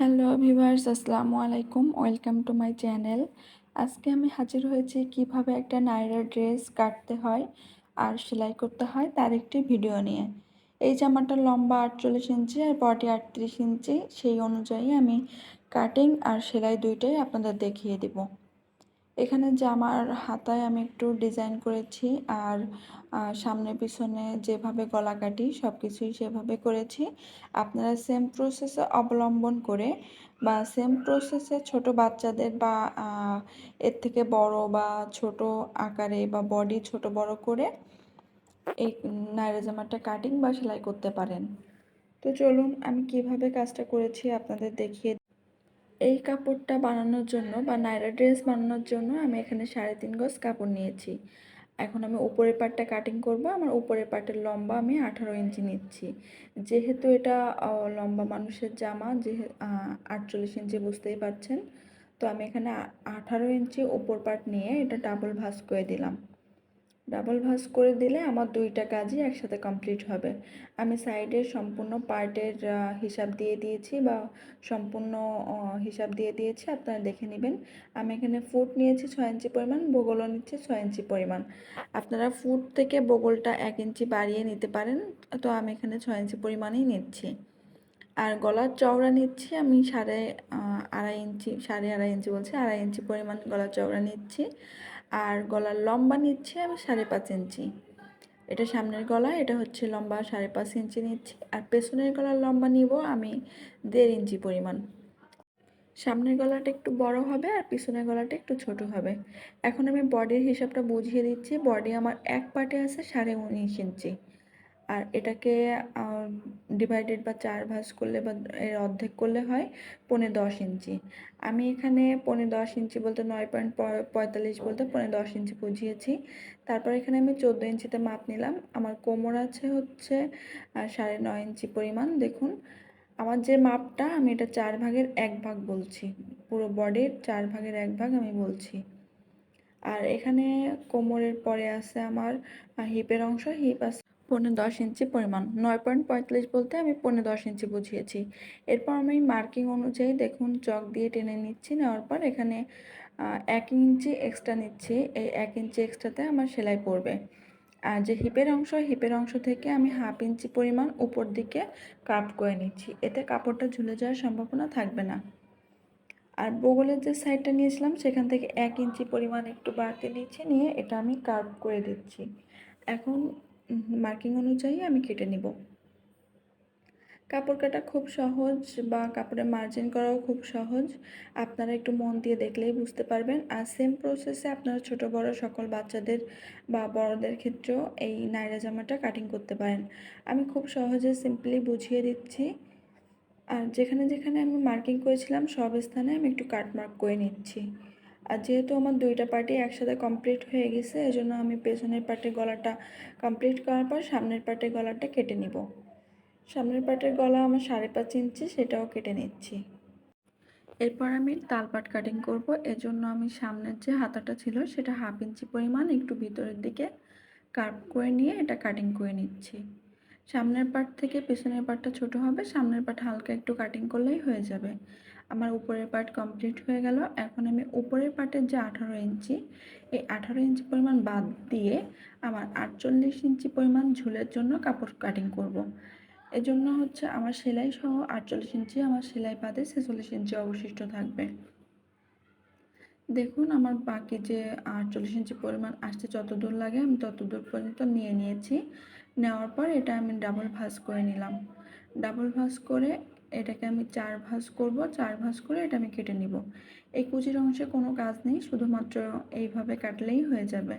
Hello viewers আসসালামু আলাইকুম। Welcome to my channel. আজকে আমি হাজির হয়েছি কীভাবে একটা নাইরা ড্রেস কাটতে হয় আর সেলাই করতে হয় তার একটি ভিডিও নিয়ে। এই জামাটা লম্বা আটচল্লিশ ইঞ্চি আর বডি আটত্রিশ ইঞ্চি, সেই অনুযায়ী আমি কাটিং আর সেলাই দুইটাই আপনাদের দেখিয়ে দিব। এখানে জামার হাতায় আমি একটু ডিজাইন করেছি আর সামনে পিছনে যেভাবে গলা কাটি সব কিছুই সেভাবে করেছি। আপনারা সেম প্রসেসে অবলম্বন করে বা সেম প্রসেসে ছোট বাচ্চাদের বা এর থেকে বড় বা ছোট আকারে বা বডি ছোট বড় করে এই নাইরা জামাটা কাটিং বা সেলাই করতে পারেন। তো চলুন আমি কীভাবে কাজটা করেছি আপনাদের দেখিয়ে এই কাপড়টা বানানোর জন্য বা নাইরা ড্রেস বানানোর জন্য আমি এখানে সাড়ে তিন গজ কাপড় নিয়েছি। এখন আমি উপরের পাটটা কাটিং করব, আমার উপরের পাটের লম্বা আমি আঠারো ইঞ্চি নিচ্ছি। যেহেতু এটা লম্বা মানুষের জামা, যেহে আটচল্লিশ ইঞ্চি বুঝতেই পারছেন। তো আমি এখানে আঠারো ইঞ্চি উপর পাট নিয়ে এটা ডাবল ভাঁজ করে দিলাম। ডাবল ভাঁজ করে দিলে আমার দুইটা কাজই একসাথে কমপ্লিট হবে। আমি সাইডের সম্পূর্ণ পার্টের হিসাব দিয়ে দিয়েছি বা সম্পূর্ণ হিসাব দিয়ে দিয়েছি, আপনারা দেখে নেবেন। আমি এখানে ফুট নিয়েছি ছয় ইঞ্চি পরিমাণ, বগলও নিচ্ছি ছয় ইঞ্চি পরিমাণ। আপনারা ফুট থেকে বগলটা এক ইঞ্চি বাড়িয়ে নিতে পারেন, তো আমি এখানে ছয় ইঞ্চি পরিমাণেই নিচ্ছি। আর গলার চওড়া নিচ্ছি আমি সাড়ে আড়াই ইঞ্চি, সাড়ে আড়াই ইঞ্চি বলছি, আড়াই ইঞ্চি পরিমাণ গলার চওড়া নিচ্ছি। আর গলার লম্বা নিচ্ছি আমি সাড়ে পাঁচ ইঞ্চি। এটা সামনের গলা, এটা হচ্ছে লম্বা সাড়ে পাঁচ ইঞ্চি নিচ্ছি। আর পেছনের গলার লম্বা নিব আমি দেড় ইঞ্চি পরিমাণ। সামনের গলাটা একটু বড় হবে আর পিছনের গলাটা একটু ছোট হবে। এখন আমি বডির হিসাবটা বুঝিয়ে দিচ্ছি। বডি আমার এক পাটে আছে সাড়ে উনিশ ইঞ্চি। আর এটাকে ডিভাইডেড বা চার ভাঁজ করলে বা এর অর্ধেক করলে হয় পনে দশ ইঞ্চি। আমি এখানে পনে দশ ইঞ্চি বলতে নয় পয়েন্ট পঁয়তাল্লিশ বলতে পনে দশ ইঞ্চি বুঝিয়েছি। তারপর এখানে আমি চোদ্দ ইঞ্চিতে মাপ নিলাম। আমার কোমর আছে হচ্ছে সাড়ে নয় ইঞ্চি পরিমাণ। দেখুন আমার যে মাপটা আমি এটা চার ভাগের এক ভাগ বলছি। পুরো বডির চার ভাগের এক ভাগ আমি বলছি। আর এখানে কোমরের পরে আছে আমার হিপের অংশ হিপ আছে পৌনে দশ ইঞ্চি পরিমাণ। নয় পয়েন্ট পঁয়তাল্লিশ বলতে আমি পৌনে দশ ইঞ্চি বুঝিয়েছি। এরপর আমি মার্কিং অনুযায়ী দেখুন, চক দিয়ে টেনে নিচ্ছি, নেওয়ার পর এখানে এক ইঞ্চি এক্সট্রা নিচ্ছি। এই এক ইঞ্চি এক্সট্রাতে আমার সেলাই পড়বে। আর যে হিপের অংশ হিপের অংশ থেকে আমি হাফ ইঞ্চি পরিমাণ উপর দিকে কাট করে নিচ্ছি। এতে কাপড়টা ঝুলে যাওয়ার সম্ভাবনা থাকবে না। আর বগলের যে সাইডটা নিয়েছিলাম, সেখান থেকে এক ইঞ্চি পরিমাণ একটু বাড়তে নিচ্ছি নিয়ে এটা আমি কার্ভ করে দিচ্ছি। এখন মার্কিং অনুযায়ী আমি কেটে নিব। কাপড় কাটা খুব সহজ বা কাপড়ে মার্জিন করাও খুব সহজ। আপনারা একটু মন দিয়ে দেখলেই বুঝতে পারবেন। আর সেম প্রসেসে আপনারা ছোট, বড় সকল বাচ্চাদের বা বড়দের ক্ষেত্রেও এই নাইরা জামাটা কাটিং করতে পারেন। আমি খুব সহজে সিম্পলি বুঝিয়ে দিচ্ছি। আর যেখানে যেখানে আমি মার্কিং করেছিলাম সব স্থানে আমি একটু কাট মার্ক করে নিচ্ছি। আর যেহেতু আমার দুইটা পার্টি একসাথে কমপ্লিট হয়ে গেছে, এজন্য আমি পেছনের পার্টের গলাটা কমপ্লিট করার পর সামনের পার্টের গলাটা কেটে নিব। সামনের পার্টের গলা আমার সাড়ে পাঁচ ইঞ্চি, সেটাও কেটে নিচ্ছি। এরপর আমি তালপাট কাটিং করব, এজন্য আমি সামনের যে হাতাটা ছিল, সেটা হাফ ইঞ্চি পরিমাণ একটু ভিতরের দিকে কার্ভ করে নিয়ে এটা কাটিং করে নিচ্ছি। সামনের পার্ট থেকে পেছনের পার্টটা ছোট হবে, সামনের পার্ট হালকা একটু কাটিং করলেই হয়ে যাবে। আমার উপরের পার্ট কমপ্লিট হয়ে গেল। এখন আমি উপরের পার্টের যে আঠারো ইঞ্চি, এই আঠারো ইঞ্চি পরিমাণ বাদ দিয়ে আমার আটচল্লিশ ইঞ্চি পরিমাণ ঝুলের জন্য কাপড় কাটিং করব। এজন্য হচ্ছে আমার সেলাই সহ আটচল্লিশ ইঞ্চি আমার সেলাই বাদে ছেচল্লিশ ইঞ্চি অবশিষ্ট থাকবে। দেখুন, আমার বাকি যে আটচল্লিশ ইঞ্চি পরিমাণ আসতে যত দূর লাগে আমি তত দূর পর্যন্ত নিয়ে নিয়েছি। নেওয়ার পর এটা আমি ডাবল ভাঁজ করে নিলাম। ডাবল ভাঁজ করে এটাকে আমি চার ভাঁজ করব, চার ভাঁজ করে এটা আমি কেটে নিব। এই কুচির অংশে কোনো কাজ নেই, শুধুমাত্র এইভাবে কাটলেই হয়ে যাবে।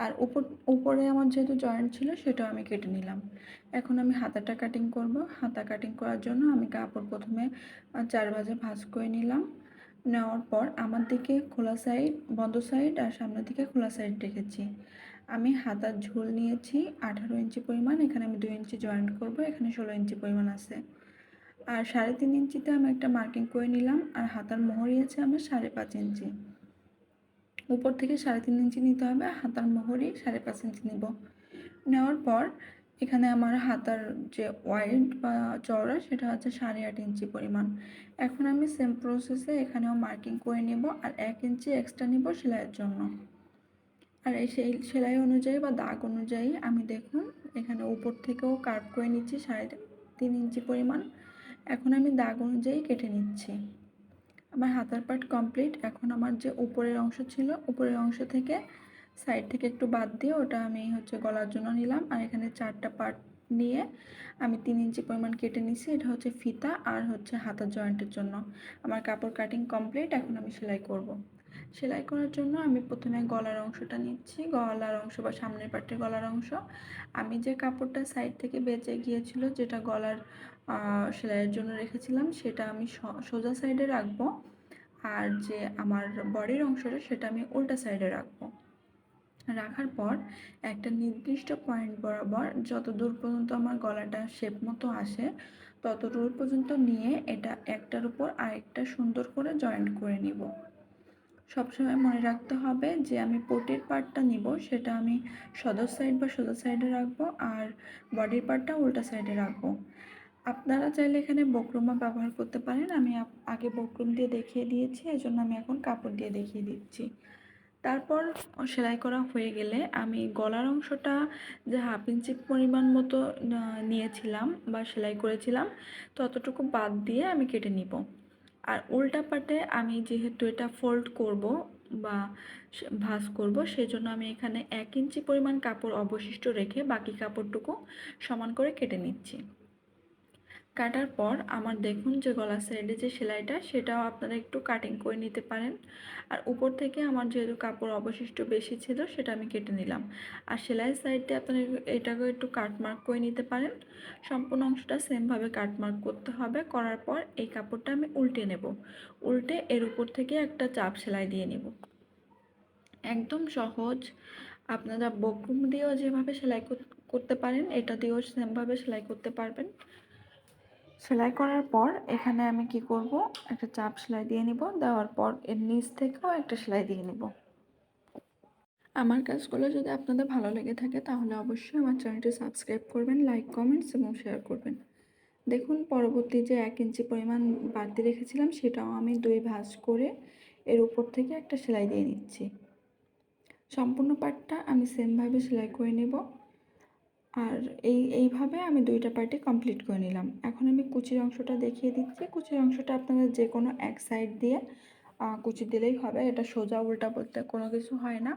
আর উপর, উপরে আমার যেহেতু জয়েন্ট ছিল, সেটাও আমি কেটে নিলাম। এখন আমি হাতাটা কাটিং করব। হাতা কাটিং করার জন্য আমি কাপড় প্রথমে চার ভাজে ভাঁজ করে নিলাম। নেওয়ার পর আমার দিকে খোলা সাইড বন্ধ সাইড আর সামনের দিকে খোলা সাইড রেখেছি। আমি হাতার ঝোল নিয়েছি, আঠারো ইঞ্চি পরিমাণ, এখানে আমি দুই ইঞ্চি জয়েন্ট করব, এখানে ষোলো ইঞ্চি পরিমাণ আছে। আর সাড়ে তিন ইঞ্চিতে আমি একটা মার্কিং করে নিলাম, আর হাতার মোহরি আছে আমার সাড়ে পাঁচ ইঞ্চি। উপর থেকে সাড়ে তিন ইঞ্চি নিতে হবে, আর হাতার মোহরি সাড়ে পাঁচ ইঞ্চি নেব। নেওয়ার পর এখানে আমার হাতার যে ওয়াইড বা চওড়া, সেটা হচ্ছে সাড়ে আট ইঞ্চি পরিমাণ। এখন আমি সেম প্রসেসে এখানেও মার্কিং করে নেব, আর এক ইঞ্চি এক্সট্রা নেব সেলাইয়ের জন্য। আর এই সেই সেলাই অনুযায়ী বা দাগ অনুযায়ী আমি দেখুন, এখানে উপর থেকেও কার্ভ করে নিচ্ছি সাড়ে তিন ইঞ্চি পরিমাণ। এখন আমি দাগ অনুযায়ী কেটে নিচ্ছি। আমার হাতার পার্ট কমপ্লিট এখন আমার যে উপরের অংশ ছিল, উপরের অংশ থেকে সাইড থেকে একটু বাদ দিয়ে ওটা আমি হচ্ছে গলার জন্য নিলাম। আর এখানে চারটা পার্ট নিয়ে আমি তিন ইঞ্চি পরিমাণ কেটে নিছি। এটা হচ্ছে ফিতা আর হচ্ছে হাতার জয়েন্টের জন্য। আমার কাপড় কাটিং কমপ্লিট এখন আমি সেলাই করব। সেলাই করার জন্য আমি প্রথমে গলার অংশটা নিচ্ছি। গলার অংশ বা সামনের পার্টের গলার অংশ। আমি যে কাপড়টা সাইড থেকে বেঁচে গিয়েছিল, যেটা গলার সেলাইয়ের জন্য রেখেছিলাম, সেটা আমি সোজা সাইডে রাখব। আর যে আমার বডির অংশটা, সেটা আমি উল্টা সাইডে রাখব। রাখার পর একটা নির্দিষ্ট পয়েন্ট বরাবর যত দূর পর্যন্ত আমার গলাটা শেপ মতো আসে, তত দূর পর্যন্ত নিয়ে এটা একটার উপর আরেকটা সুন্দর করে জয়েন্ট করে নিব। সবসময় মনে রাখতে হবে যে আমি পোটের পার্টটা নিব, সেটা আমি সদর সাইড বা সোজা সাইডে রাখব, আর বডির পার্টটা উল্টা সাইডে রাখব। আপনারা চাইলে এখানে বক্রমা ব্যবহার করতে পারেন। আমি আগে বক্রম দিয়ে দেখিয়ে দিয়েছি, এজন্য আমি এখন কাপড় দিয়ে দেখিয়ে দিচ্ছি। তারপর সেলাই করা হয়ে গেলে আমি গলার অংশটা যে হাফ ইঞ্চি পরিমাণ মতো নিয়েছিলাম বা সেলাই করেছিলাম, ততটুকু বাদ দিয়ে আমি কেটে নিব। আর উল্টা পাটে আমি যেহেতু এটা ফোল্ড করব বা ভাঁজ করব, সেজন্য আমি এখানে এক ইঞ্চি পরিমাণ কাপড় অবশিষ্ট রেখে বাকি কাপড়টুকু সমান করে কেটে নিচ্ছি। কাটার পর আমার দেখুন যে গলা সাইডে যে সেলাইটা, সেটাও আপনারা একটু কাটিং করে নিতে পারেন। আর উপর থেকে আমার যেহেতু কাপড় অবশিষ্ট বেশি ছিল, সেটা আমি কেটে নিলাম। আর সেলাই সাইডে আপনারা এটাকে একটু কাটমার্ক করে নিতে পারেন। সম্পূর্ণ অংশটা সেমভাবে কাটমার্ক করতে হবে। করার পর এই কাপড়টা আমি উল্টে নেব। উল্টে এর উপর থেকে একটা চাপ সেলাই দিয়ে নেব। একদম সহজ। আপনারা বকরুম দিয়েও যেভাবে সেলাই করতে পারেন, এটা দিয়েও সেমভাবে সেলাই করতে পারবেন। সেলাই করার পর এখানে আমি কি করব? একটা চাপ সেলাই দিয়ে নিব। দেওয়ার পর এর নিচ থেকেও একটা সেলাই দিয়ে নিব। আমার কাজগুলো যদি আপনাদের ভালো লেগে থাকে তাহলে অবশ্যই আমার চ্যানেলটি সাবস্ক্রাইব করবেন, লাইক, কমেন্টস এবং শেয়ার করবেন। দেখুন, পরবর্তী যে এক ইঞ্চি পরিমাণ বাড়তি রেখেছিলাম সেটাও আমি দুই ভাঁজ করে এর উপর থেকে একটা সেলাই দিয়ে নিচ্ছি। সম্পূর্ণ পাটটা আমি সেমভাবে সেলাই করে নেব। আর এই, এইভাবে আমি দুইটা পার্টি কমপ্লিট করে নিলাম। এখন আমি কুচির অংশটা দেখিয়ে দিচ্ছি। কুচির অংশটা আপনারা যে কোনো এক সাইড দিয়ে কুচি দিলেই হবে। এটা সোজা উল্টা বলতে কোনো কিছু হয় না।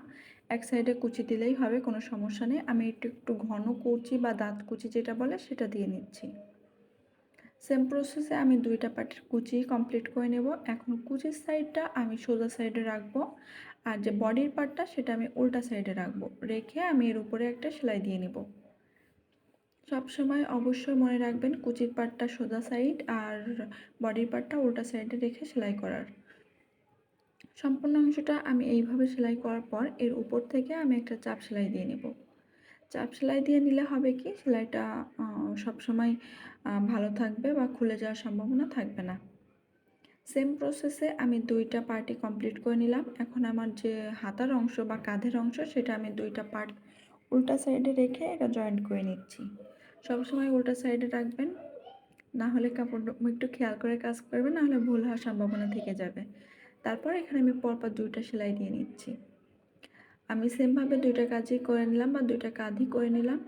এক সাইডে কুচি দিলেই হবে, কোনো সমস্যা নেই। আমি একটু একটু ঘন কুচি বা দাঁত কুচি যেটা বলে সেটা দিয়ে নিচ্ছি। সেম প্রসেসে আমি দুইটা পার্টির কুচি কমপ্লিট করে নেব। এখন কুচির সাইডটা আমি সোজা সাইডে রাখব। আর যে বডির পার্টটা সেটা আমি উল্টা সাইডে রাখব। রেখে আমি এর উপরে একটা সেলাই দিয়ে নেব। সবসময় অবশ্যই মনে রাখবেন কুচির পাটটা সোজা সাইড আর বডির পাটটা উল্টা সাইডে রেখে সেলাই করার। সম্পূর্ণ অংশটা আমি এইভাবে সেলাই করার পর এর উপর থেকে আমি একটা চাপ সেলাই দিয়ে নেব। চাপ সেলাই দিয়ে নিলে হবে কি সেলাইটা সবসময় ভালো থাকবে বা খুলে যাওয়ার সম্ভাবনা থাকবে না। সেম প্রসেসে আমি দুইটা পার্টি কমপ্লিট করে নিলাম। এখন আমার যে হাতার অংশ বা কাঁধের অংশ সেটা আমি দুইটা পার্ট উল্টা সাইডে রেখে এটা জয়েন্ট করে নিচ্ছি। সবসময় উল্টা সাইডে রাখবেন। না হলে কাপড় একটু খেয়াল করে কাজ করবেন, না হলে ভুল হওয়ার সম্ভাবনা থেকে যাবে। তারপর এখানে আমি পরপর দুইটা সেলাই দিয়ে নিচ্ছি। আমি সেমভাবে দুইটা কাজই করে নিলাম বা দুইটা কাঁধই করে নিলাম।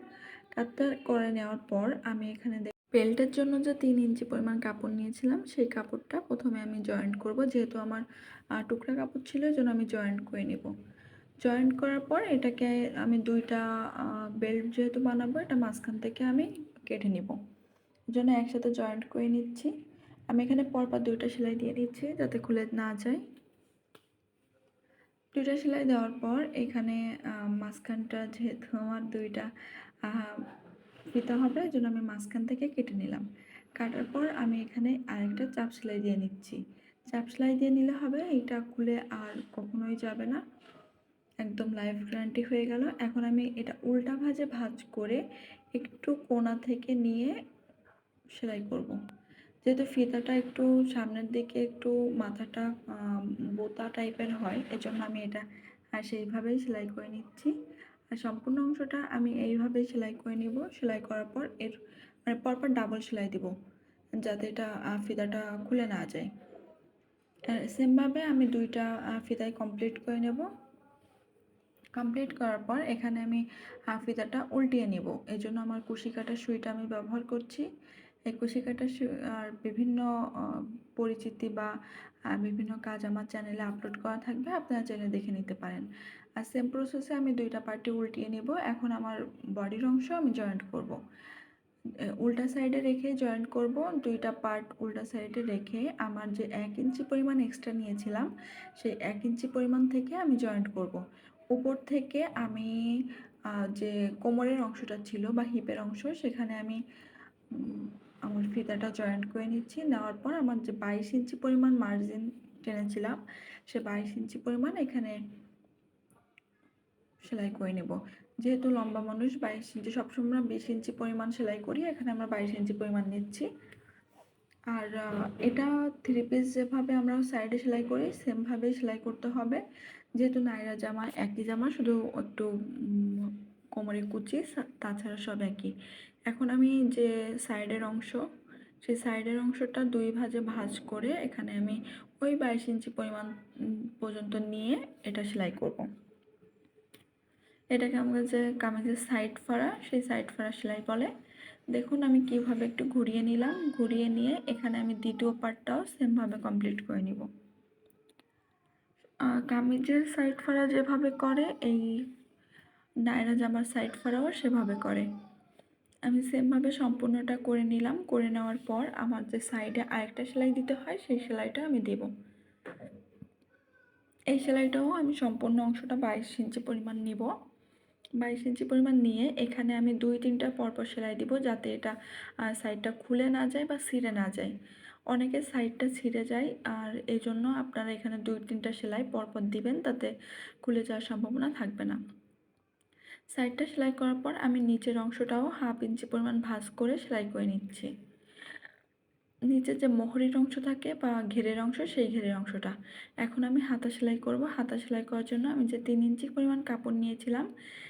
কাজটা করে নেওয়ার পর আমি এখানে বেল্টের জন্য যে তিন ইঞ্চি পরিমাণ কাপড় নিয়েছিলাম, সেই কাপড়টা প্রথমে আমি জয়েন্ট করব। যেহেতু আমার টুকরা কাপড় ছিল জন্য আমি জয়েন্ট করে নেব। জয়েন্ট করার পর এটাকে আমি দুইটা বেল্ট যেহেতু বানাবো, এটা মাঝখান থেকে আমি কেটে নিব। জন্য একসাথে জয়েন্ট করে নিচ্ছি। আমি এখানে পরপর দুইটা সেলাই দিয়ে দিচ্ছি যাতে খুলে না যায়। দুইটা সেলাই দেওয়ার পর এখানে মাঝখানটা যেহেতু আমার দুইটা ফিতা হবে জন্য আমি মাঝখান থেকে কেটে নিলাম। কাটার পর আমি এখানে আরেকটা চাপ সেলাই দিয়ে নিচ্ছি। চাপ সেলাই দিয়ে নিলে হবে এটা খুলে আর কখনোই যাবে না। একদম লাইফ গ্যারান্টি হয়ে গেল। এখন আমি এটা উল্টা ভাজে ভাজ করে একটু কোনা থেকে নিয়ে সেলাই করব। যেহেতু ফিতাটা একটু সামনের দিকে একটু মাথাটা বোতা টাইপের হয়, এজন্য আমি এটা সেইভাবেই সেলাই করে নিচ্ছি। আর সম্পূর্ণ অংশটা আমি এইভাবে সেলাই করে নিব। সেলাই করার পর এর মানে পরপর ডাবল সেলাই দিব, যাতে এটা ফিতাটা খুলে না যায়। সেমভাবে আমি দুইটা ফিতাই কমপ্লিট করে নেব। কমপ্লিট করার পর এখানে আমি আহ, ফিতাটা উল্টিয়ে নিব। এই জন্য আমার কুশি কাটার সুইটা আমি ব্যবহার করছি। এই কুশি কাটার আর বিভিন্ন পরিচিতি বা বিভিন্ন কাজ আমার চ্যানেলে আপলোড করা থাকবে আপনারা চ্যানেলে দেখে নিতে পারেন। আর সেম প্রসেসে আমি দুইটা পার্টি উল্টিয়ে নিব। এখন আমার বডির অংশ আমি জয়েন্ট করব। উল্টা সাইডে রেখে জয়েন্ট করব। দুইটা পার্ট উল্টা সাইডে রেখে আমার যে এক ইঞ্চি পরিমাণ এক্সট্রা নিয়েছিলাম সেই এক ইঞ্চি পরিমাণ থেকে আমি জয়েন্ট করব। উপর থেকে আমি যে কোমরের অংশটা ছিল বা হিপের অংশ, সেখানে আমি আমার ফিতাটা জয়েন্ট করে নিচ্ছি। নেওয়ার পর আমার যে বাইশ ইঞ্চি পরিমাণ মার্জিন টেনেছিলাম, সে বাইশ ইঞ্চি পরিমাণ এখানে সেলাই করে নেব। যেহেতু লম্বা মানুষ, বাইশ ইঞ্চি, সবসময় বিশ ইঞ্চি পরিমাণ সেলাই করি, এখানে আমরা বাইশ ইঞ্চি পরিমাণ নিচ্ছি। আর এটা থ্রি পিস যেভাবে আমরা সাইডে সেলাই করি সেমভাবেই সেলাই করতে হবে। যেহেতু নাইরা জামা একই জামা, শুধু একটু কোমরে কুচি তাছাড়া সব একই। এখন আমি যে সাইডের অংশ, সেই সাইডের অংশটা দুই ভাজে ভাজ করে এখানে আমি ওই বাইশ ইঞ্চি পরিমাণ পর্যন্ত নিয়ে এটা সেলাই করব। এটাকে আমাদের যে কামিজের সাইড ফাড়া, সেই সাইড ফাড়া সেলাই বলে। দেখুন, আমি কীভাবে একটু ঘুরিয়ে নিলাম। ঘুরিয়ে নিয়ে এখানে আমি দ্বিতীয় পার্টটাও সেমভাবে কমপ্লিট করে নিব। কামিজের সাইড ফাড়া যেভাবে করে, এই নায়রা জামার সাইড ফাড়াও সেভাবে করে। আমি সেমভাবে সম্পূর্ণটা করে নিলাম। করে নেওয়ার পর আমার যে সাইডে আরেকটা সেলাই দিতে হয়, সেই সেলাইটা আমি দেব। এই সেলাইটাও আমি সম্পূর্ণ অংশটা বাইশ ইঞ্চি পরিমাণ নিব। বাইশ ইঞ্চি পরিমাণ নিয়ে এখানে আমি দুই তিনটা পরপর সেলাই দিব যাতে এটা সাইডটা খুলে না যায় বা ছিঁড়ে না যায়। অনেকের সাইডটা ছিঁড়ে যায় আর এই জন্য আপনারা এখানে দুই তিনটা সেলাই পরপর দিবেন তাতে খুলে যাওয়ার সম্ভাবনা থাকবে না। সাইডটা সেলাই করার পর আমি নিচের অংশটাও হাফ ইঞ্চি পরিমাণ ভাঁজ করে সেলাই করে নিচ্ছি। নিচের যে মোহরির অংশ থাকে বা ঘেরের অংশ, সেই ঘেরের অংশটা। এখন আমি হাতা সেলাই করব। হাতা সেলাই করার জন্য আমি যে তিন ইঞ্চি পরিমাণ কাপড় নিয়েছিলাম,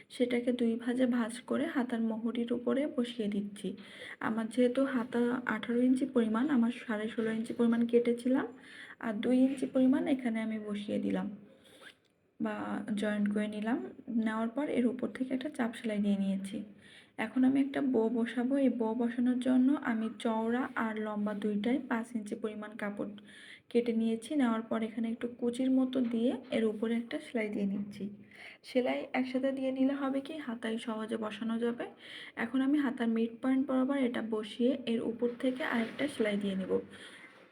সেটাকে দুই ভাজে ভাজ করে হাতার মোহরির উপরে বসিয়ে দিচ্ছি। আমার যেহেতু হাতা আঠারো ইঞ্চি পরিমাণ, আমার সাড়ে ষোলো ইঞ্চি পরিমাণ কেটেছিলাম আর দুই ইঞ্চি পরিমাণ এখানে আমি বসিয়ে দিলাম বা জয়েন্ট করে নিলাম। নেওয়ার পর এর উপর থেকে একটা চাপ সেলাই দিয়ে নিয়েছি। এখন আমি একটা বো বসাবো। এই বো বসানোর জন্য আমি চওড়া আর লম্বা দুইটাই পাঁচ ইঞ্চি পরিমাণ কাপড় কেটে নিয়েছি। নেওয়ার পর এখানে একটু কুচির মতো দিয়ে এর উপরে একটা সেলাই দিয়ে নিচ্ছি। সেলাই একসাথে দিয়ে নিলে হবে কি, হাতায় সহজে বসানো যাবে। এখন আমি হাতার মিড পয়েন্ট বরাবর এটা বসিয়ে এর উপর থেকে আরেকটা সেলাই দিয়ে নেব।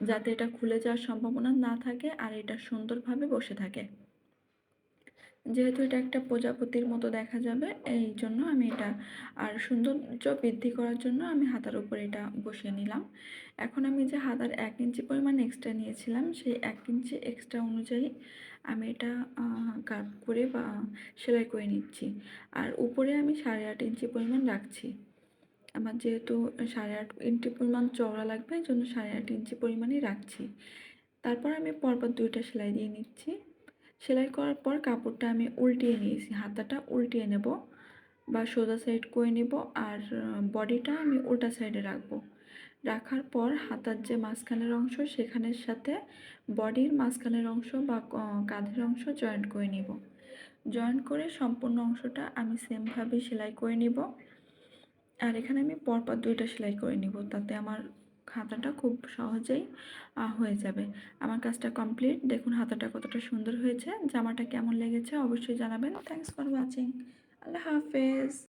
যাতে এটা খুলে যাওয়ার সম্ভাবনা না থাকে আর এটা সুন্দরভাবে বসে থাকে। যেহেতু এটা একটা প্রজাপতির মতো দেখা যাবে, এই জন্য আমি এটা আর সৌন্দর্য বৃদ্ধি করার জন্য আমি হাতার উপরে এটা বসিয়ে নিলাম। এখন আমি যে হাতার এক ইঞ্চি পরিমাণ এক্সট্রা নিয়েছিলাম, সেই এক ইঞ্চি এক্সট্রা অনুযায়ী আমি এটা কাট করে বা সেলাই করে নিচ্ছি। আর উপরে আমি সাড়ে আট ইঞ্চি পরিমাণ রাখছি। আমার যেহেতু সাড়ে আট ইঞ্চি পরিমাণ চওড়া লাগবে, এই জন্য সাড়ে আট ইঞ্চি পরিমাণই রাখছি। তারপর আমি পরপর দুইটা সেলাই দিয়ে নিচ্ছি। সেলাই করার পর কাপড়টা আমি উল্টিয়ে নিয়েছি। হাতাটা উল্টিয়ে নেব বা সোজা সাইড করে নেব আর বডিটা আমি উল্টা সাইডে রাখব। রাখার পর হাতার যে মাঝখানের অংশ সেখানের সাথে বডির মাঝখানের অংশ বা কাঁধের অংশ জয়েন্ট করে নিব। জয়েন্ট করে সম্পূর্ণ অংশটা আমি সেমভাবে সেলাই করে নিব। আর এখানে আমি পরপর দুইটা সেলাই করে নিব। তাতে আমার হাতাটা খুব সহজেই হয়ে যাবে। আমার কাজটা কমপ্লিট। দেখুন হাতাটা কতটা সুন্দর হয়েছে। জামাটা কেমন লেগেছে অবশ্যই জানাবেন। থ্যাংকস ফর ওয়াচিং আল্লাহ হাফেজ।